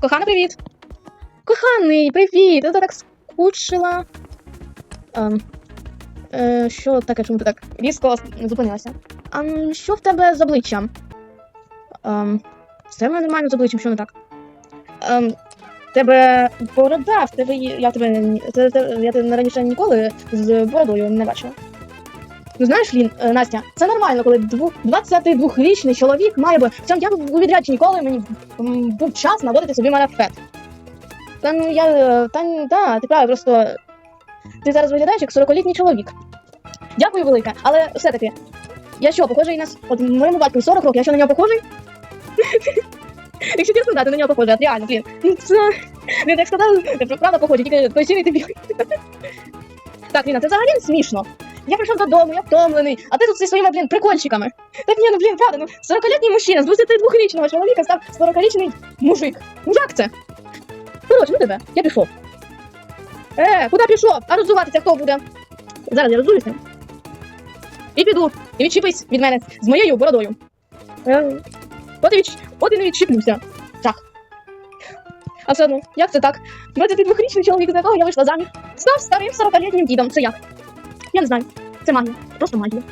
Кохана, привіт. Коханий, привіт. Я так скучила. Ем, е, що таке, чому ти так різко зупинилася? А що в тебе з обличчям? Ем, все в мене нормально з обличчям, що не так? Ем, тебе борода, в тебе я тебе я тебе раніше ніколи з бородою не бачила. Ну знаєш, Лін, е, Настя, це нормально, коли 22-річний чоловік має би. Хоча я був у відрядженні, ніколи мені був час наводити собі марафет. Та ну я. е, Та да, ти правий, просто ти зараз виглядаєш як 40-літній чоловік. Дякую велике, але все-таки. Я що, похожий на. От моєму батьку 40 років, я що на нього похожий? Якщо чесно, да, ти на нього похожий, от реально, блін. Ну. Він так сказав, правда похожий, тільки той сірий ти білий. Так, Ліна, це взагалі смішно. Я прийшов додому, я втомлений, а ти тут зі своїми, блін, прикольчиками. Так ні, ну блін, правда, ну 40-літній мужчина з 22-річного чоловіка став 40-річний мужик. Ну як це? Коротше, ну тебе, я пішов. Е, куди пішов? А роззуватися хто буде? Зараз я роззуюся. І піду. І відчіпись від мене з моєю бородою. Е, от і, відч... от і не відчіплюся. Так. А все одно, як це так? 22-річний чоловік, за якого я вийшла заміж, став старим 40-літнім дідом. Це як? Я не знаю. Це магія. Просто магія.